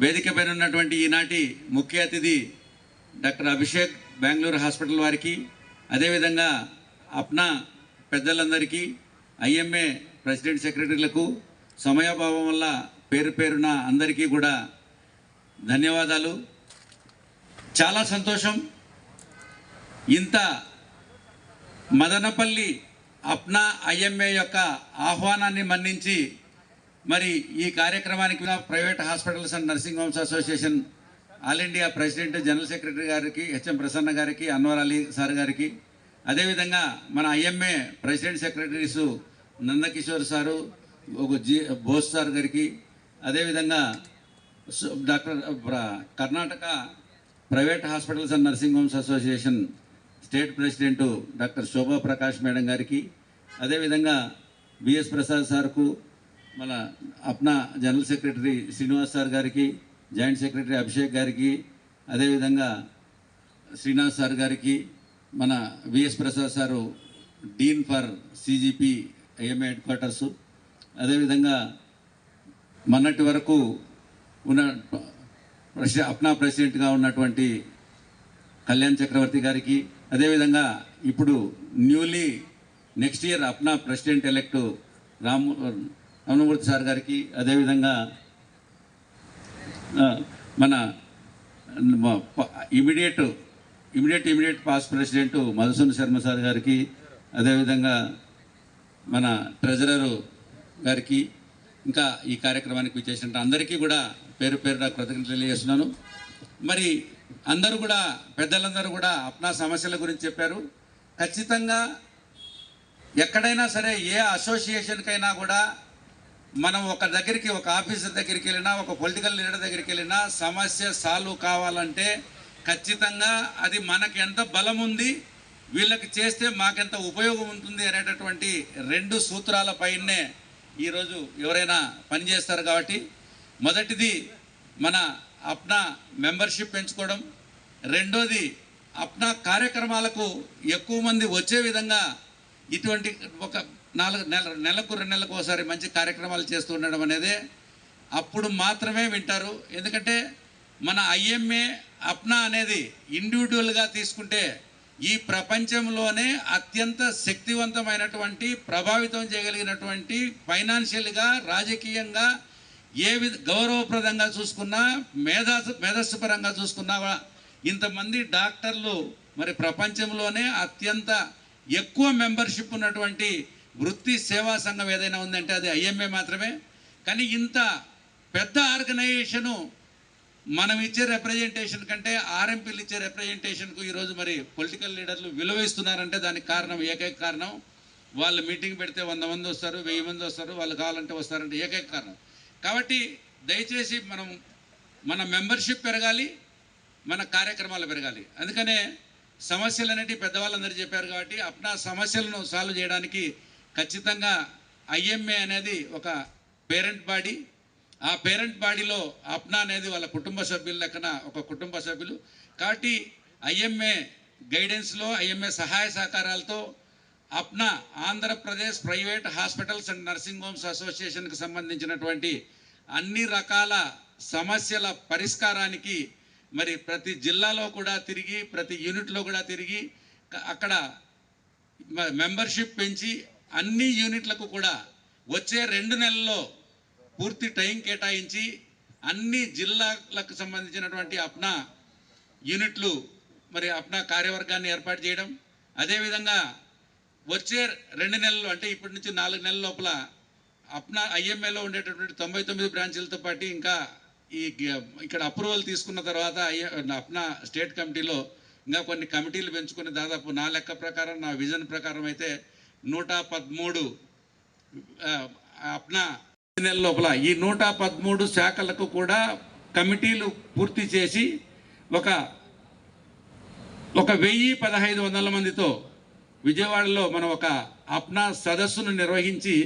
వేదిక పైన ఉన్నటువంటి ఈనాటి ముఖ్య అతిథి డాక్టర్ అభిషేక్ బెంగళూరు హాస్పిటల్ వారికి అదేవిధంగా అప్నా పెద్దలందరికీ ఐఎంఏ ప్రెసిడెంట్ సెక్రటరీలకు సమయాభావం వల్ల పేరు పేరున అందరికీ కూడా ధన్యవాదాలు. చాలా సంతోషం. ఇంత మదనపల్లి అప్నా ఐఎంఏ యొక్క ఆహ్వానాన్ని మన్నించి మరి ఈ కార్యక్రమానికి private hospitals and nursing homes association all India president general secretary గారికి హెచ్ఎం ప్రసన్న గారికి అన్వర్ అలీ సార్ గారికి. అదేవిధంగా మన IMA president secretaries Nandakishore sir ఒక జి బోస్ సార్ గారికి. అదేవిధంగా doctor Karnataka private hospitals and nursing homes association state president doctor Shobha Prakash madam గారికి. అదేవిధంగా బిఎస్ ప్రసాద్ సార్కు మన APNA general secretary Srinivas sir గారికి జాయింట్ సెక్రటరీ అభిషేక్ గారికి అదేవిధంగా శ్రీనివాస్ సార్ గారికి మన VS Prasad sir dean for CGP IMA headquarters అదేవిధంగా మొన్నటి వరకు ఉన్న ప్రెసి- అప్నా ప్రెసిడెంట్గా ఉన్నటువంటి కళ్యాణ్ చక్రవర్తి గారికి అదేవిధంగా ఇప్పుడు newly next year APNA president elect Ram Ramamurthy sir గారికి అదేవిధంగా మన immediate immediate immediate past president Madhusudan Sharma sir గారికి అదేవిధంగా మన ట్రెజరరు గారికి ఇంకా ఈ కార్యక్రమానికి విచ్చేసిన అందరికీ కూడా పేరు పేరు నాకు కృతజ్ఞతలు తెలియజేస్తున్నాను. మరి అందరూ కూడా పెద్దలందరూ కూడా అప్నా సమస్యల గురించి చెప్పారు. ఖచ్చితంగా ఎక్కడైనా సరే ఏ అసోసియేషన్కైనా కూడా మనం ఒక దగ్గరికి ఒక ఆఫీసర్ దగ్గరికి వెళ్ళినా ఒక పొలిటికల్ లీడర్ దగ్గరికి వెళ్ళినా సమస్య సాల్వ్ కావాలంటే ఖచ్చితంగా అది మనకి ఎంత బలం ఉంది వీళ్ళకి చేస్తే మాకెంత ఉపయోగం ఉంటుంది అనేటటువంటి రెండు సూత్రాల పైనే ఈరోజు ఎవరైనా పనిచేస్తారు కాబట్టి మొదటిది మన అప్నా మెంబర్షిప్ పెంచుకోవడం రెండోది అప్నా కార్యక్రమాలకు ఎక్కువ మంది వచ్చే విధంగా ఇటువంటి ఒక నాలుగు నెల నెలకు రెండు నెలలకు ఒకసారి మంచి కార్యక్రమాలు చేస్తూ ఉండడం అనేది అప్పుడు మాత్రమే వింటారు. ఎందుకంటే మన ఐఎంఏ అప్నా అనేది ఇండివిజువల్గా తీసుకుంటే ఈ ప్రపంచంలోనే అత్యంత శక్తివంతమైనటువంటి ప్రభావితం చేయగలిగినటువంటి ఫైనాన్షియల్గా రాజకీయంగా ఏ విధ గౌరవప్రదంగా చూసుకున్నా మేధస్సు మేధస్సుపరంగా చూసుకున్నా ఇంతమంది డాక్టర్లు మరి ప్రపంచంలోనే అత్యంత ఎక్కువ మెంబర్షిప్ ఉన్నటువంటి వృత్తి సేవా సంఘం ఏదైనా ఉందంటే అది ఐఎంఏ మాత్రమే. కానీ ఇంత పెద్ద ఆర్గనైజేషను మనం ఇచ్చే రిప్రజెంటేషన్ కంటే ఆర్ఎంపీలు ఇచ్చే రిప్రజెంటేషన్కు ఈరోజు మరి పొలిటికల్ లీడర్లు విలువ ఇస్తున్నారంటే దానికి కారణం ఏకైక కారణం వాళ్ళు మీటింగ్ పెడితే వంద మంది వస్తారు వెయ్యి మంది వస్తారు వాళ్ళు కావాలంటే వస్తారంటే ఏకైక కారణం. కాబట్టి దయచేసి మనం మన మెంబర్షిప్ పెరగాలి మన కార్యక్రమాలు పెరగాలి. అందుకనే సమస్యలు అనేటివి పెద్దవాళ్ళందరూ చెప్పారు కాబట్టి అప్నా సమస్యలను సాల్వ్ చేయడానికి ఖచ్చితంగా ఐఎంఏ అనేది ఒక పేరెంట్ బాడీ. ఆ పేరెంట్ బాడీలో అప్నా అనేది వాళ్ళ కుటుంబ సభ్యుల లెక్కన ఒక కుటుంబ సభ్యులు. కాబట్టి ఐఎంఏ గైడెన్స్లో ఐఎంఏ సహాయ సహకారాలతో APNA Andhra Pradesh private hospitals and nursing homes అసోసియేషన్కి సంబంధించినటువంటి అన్ని రకాల సమస్యల పరిష్కారానికి మరి ప్రతి జిల్లాలో కూడా తిరిగి ప్రతి యూనిట్లో కూడా తిరిగి అక్కడ మెంబర్షిప్ పెంచి అన్ని యూనిట్లకు కూడా వచ్చే రెండు నెలల్లో పూర్తి టైం కేటాయించి అన్ని జిల్లాలకు సంబంధించినటువంటి అప్నా యూనిట్లు మరి అప్నా కార్యవర్గాన్ని ఏర్పాటు చేయడం. అదేవిధంగా వచ్చే రెండు నెలలు అంటే ఇప్పటి నుంచి నాలుగు నెలల లోపల అప్నా ఐఎంఏలో ఉండేటటువంటి తొంభై తొమ్మిది బ్రాంచీలతో పాటు ఇంకా ఈ ఇక్కడ అప్రూవల్ తీసుకున్న తర్వాత అప్నా స్టేట్ కమిటీలో ఇంకా కొన్ని కమిటీలు పెంచుకుని దాదాపు నా లెక్క ప్రకారం నా విజన్ ప్రకారం అయితే నూట పదమూడు అప్నా నెల లోపల ఈ నూట పదమూడు శాఖలకు కూడా కమిటీలు పూర్తి చేసి ఒక ఒక వెయ్యి పదహైదు వందల మందితో విజయవాడలో మనం ఒక అప్నా సదస్సును నిర్వహించి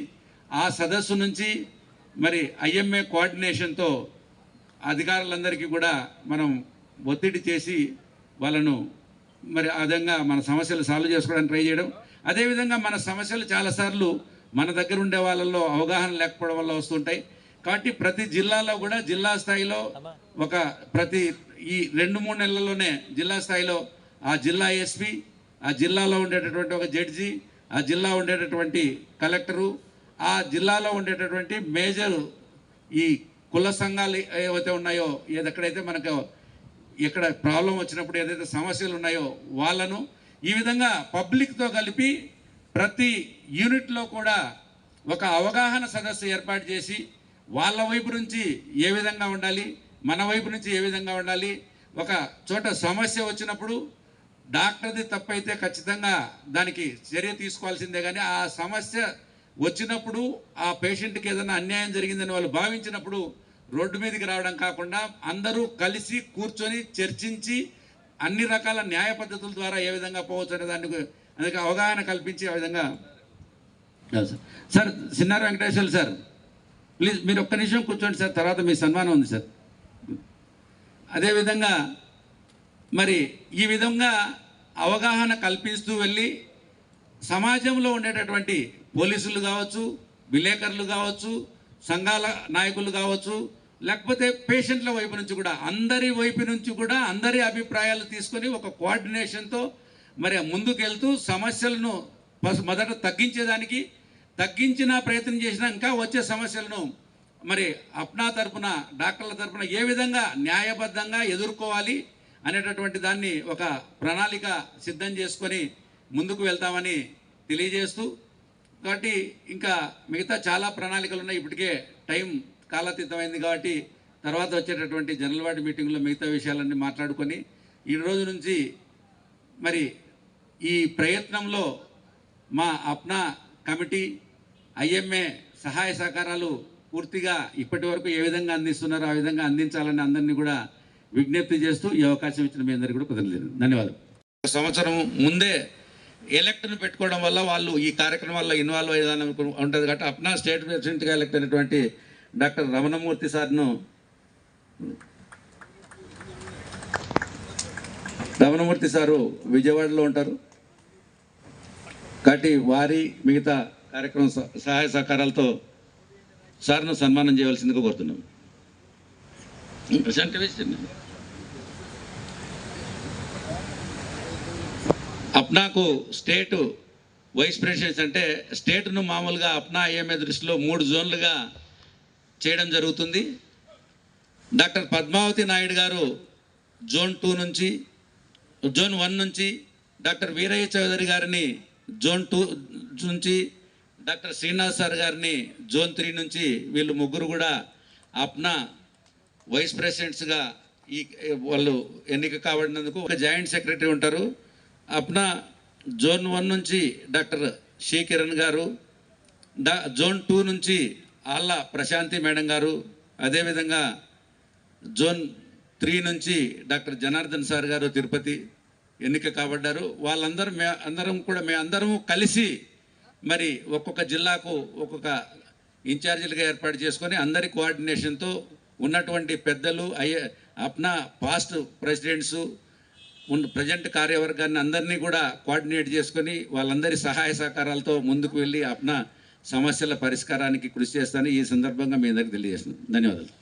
ఆ సదస్సు నుంచి మరి ఐఎంఏ కోఆర్డినేషన్తో అధికారులందరికీ కూడా మనం ఒత్తిడి చేసి వాళ్ళను మరి ఆ విధంగా మన సమస్యలు సాల్వ్ చేసుకోవడానికి ట్రై చేయడం. అదేవిధంగా మన సమస్యలు చాలాసార్లు మన దగ్గర ఉండే వాళ్ళల్లో అవగాహన లేకపోవడం వల్ల వస్తుంటాయి కాబట్టి ప్రతి జిల్లాలో కూడా జిల్లా స్థాయిలో ఒక ప్రతి ఈ రెండు మూడు నెలల్లోనే జిల్లా స్థాయిలో ఆ జిల్లా ఎస్పీ ఆ జిల్లాలో ఉండేటటువంటి ఒక జడ్జి ఆ జిల్లా ఉండేటటువంటి కలెక్టరు ఆ జిల్లాలో ఉండేటటువంటి మేజర్ ఈ కుల సంఘాలు ఏవైతే ఉన్నాయో ఎక్కడైతే మనకు ఇక్కడ ప్రాబ్లం వచ్చినప్పుడు ఏదైతే సమస్యలు ఉన్నాయో వాళ్ళను ఈ విధంగా పబ్లిక్తో కలిపి ప్రతి యూనిట్లో కూడా ఒక అవగాహన సదస్సు ఏర్పాటు చేసి వాళ్ళ వైపు నుంచి ఏ విధంగా ఉండాలి మన వైపు నుంచి ఏ విధంగా ఉండాలి ఒక చోట సమస్య వచ్చినప్పుడు డాక్టర్ది తప్పైతే ఖచ్చితంగా దానికి చర్య తీసుకోవాల్సిందే కానీ ఆ సమస్య వచ్చినప్పుడు ఆ పేషెంట్కి ఏదైనా అన్యాయం జరిగిందని వాళ్ళు భావించినప్పుడు రోడ్డు మీదకి రావడం కాకుండా అందరూ కలిసి కూర్చొని చర్చించి అన్ని రకాల న్యాయ పద్ధతుల ద్వారా ఏ విధంగా పోవచ్చు అనే దానికి అందుకే అవగాహన కల్పించి ఆ విధంగా సార్. సిన్నార వెంకటేశ్వర సార్ ప్లీజ్ మీరు ఒక్క నిమిషం కూర్చోండి సార్ తర్వాత మీ సన్మానం ఉంది సార్ అదేవిధంగా మరి ఈ విధంగా అవగాహన కల్పిస్తూ వెళ్ళి సమాజంలో ఉండేటటువంటి పోలీసులు కావచ్చు విలేకరులు కావచ్చు సంఘాల నాయకులు కావచ్చు లేకపోతే పేషెంట్ల వైపు నుంచి కూడా అందరి వైపు నుంచి కూడా అందరి అభిప్రాయాలు తీసుకొని ఒక కోఆర్డినేషన్తో మరి ముందుకెళ్తూ సమస్యలను మొదట తగ్గించేదానికి తగ్గించిన ప్రయత్నం చేసినా ఇంకా వచ్చే సమస్యలను మరి అప్నా తరపున డాక్టర్ల తరపున ఏ విధంగా న్యాయబద్ధంగా ఎదుర్కోవాలి అనేటటువంటి దాన్ని ఒక ప్రణాళిక సిద్ధం చేసుకొని ముందుకు వెళ్తామని తెలియజేస్తూ కాబట్టి ఇంకా మిగతా చాలా ప్రణాళికలు ఉన్నాయి. ఇప్పటికే టైం కాలాతీతమైంది కాబట్టి తర్వాత వచ్చేటటువంటి జనరల్ వార్డు మీటింగ్లో మిగతా విషయాలన్నీ మాట్లాడుకొని ఈ రోజు నుంచి మరి ఈ ప్రయత్నంలో మా అప్నా కమిటీ ఐఎంఏ సహాయ సహకారాలు పూర్తిగా ఇప్పటి వరకు ఏ విధంగా అందిస్తున్నారో ఆ విధంగా అందించాలని అందరినీ కూడా విజ్ఞప్తి చేస్తూ ఈ అవకాశం ఇచ్చిన మీ అందరికీ కూడా కుదరలేదు. ధన్యవాదాలు. సంవత్సరం ముందే ఎలక్ట్ను పెట్టుకోవడం వల్ల వాళ్ళు ఈ కార్యక్రమాల్లో ఇన్వాల్వ్ అయ్యేదాని ఉంటుంది కాబట్టి అప్నా స్టేట్ ప్రెసిడెంట్గా ఎలక్ట్ అయినటువంటి డాక్టర్ రమణమూర్తి సార్ను రమణమూర్తి సారు విజయవాడలో ఉంటారు. కాబట్టి వారి మిగతా కార్యక్రమం సహాయ సహకారాలతో సార్ను సన్మానం చేయవలసిందిగా కోరుతున్నాం. ప్రశాంత్ అప్నాకు స్టేటు వైస్ ప్రెసిడెంట్స్ అంటే స్టేట్ను మామూలుగా అప్నా ఐఎంఏ దృష్టిలో మూడు జోన్లుగా చేయడం జరుగుతుంది. డాక్టర్ పద్మావతి నాయుడు గారు జోన్ టూ నుంచి జోన్ వన్ నుంచి డాక్టర్ వీరయ్య చౌదరి గారిని జోన్ టూ నుంచి డాక్టర్ శ్రీనివాస్ సార్ గారిని జోన్ త్రీ నుంచి వీళ్ళు ముగ్గురు కూడా అప్నా వైస్ ప్రెసిడెంట్స్గా ఈ వాళ్ళు ఎన్నిక కాబడినందుకు ఒక జాయింట్ సెక్రటరీ ఉంటారు. అప్నా జోన్ వన్ నుంచి డాక్టర్ షీ కిరణ్ గారు డా జోన్ టూ నుంచి ఆళ్ళ ప్రశాంతి మేడం గారు అదేవిధంగా జోన్ త్రీ నుంచి డాక్టర్ జనార్దన్ సార్ గారు తిరుపతి ఎన్నిక కాబడ్డారు. వాళ్ళందరూ మే అందరం కూడా మే అందరము కలిసి మరి ఒక్కొక్క జిల్లాకు ఒక్కొక్క ఇన్ఛార్జీలుగా ఏర్పాటు చేసుకొని అందరి కోఆర్డినేషన్తో ఉన్నటువంటి పెద్దలు అయ్యే అప్నా పాస్ట్ ప్రెసిడెంట్స్ ఉన్న ప్రజెంట్ కార్యవర్గాన్ని అందరినీ కూడా కోఆర్డినేట్ చేసుకొని వాళ్ళందరి సహాయ సహకారాలతో ముందుకు వెళ్ళి అప్న సమస్యల పరిష్కారానికి కృషి చేస్తానని ఈ సందర్భంగా మీ అందరికి తెలియజేస్తున్నాను. ధన్యవాదాలు.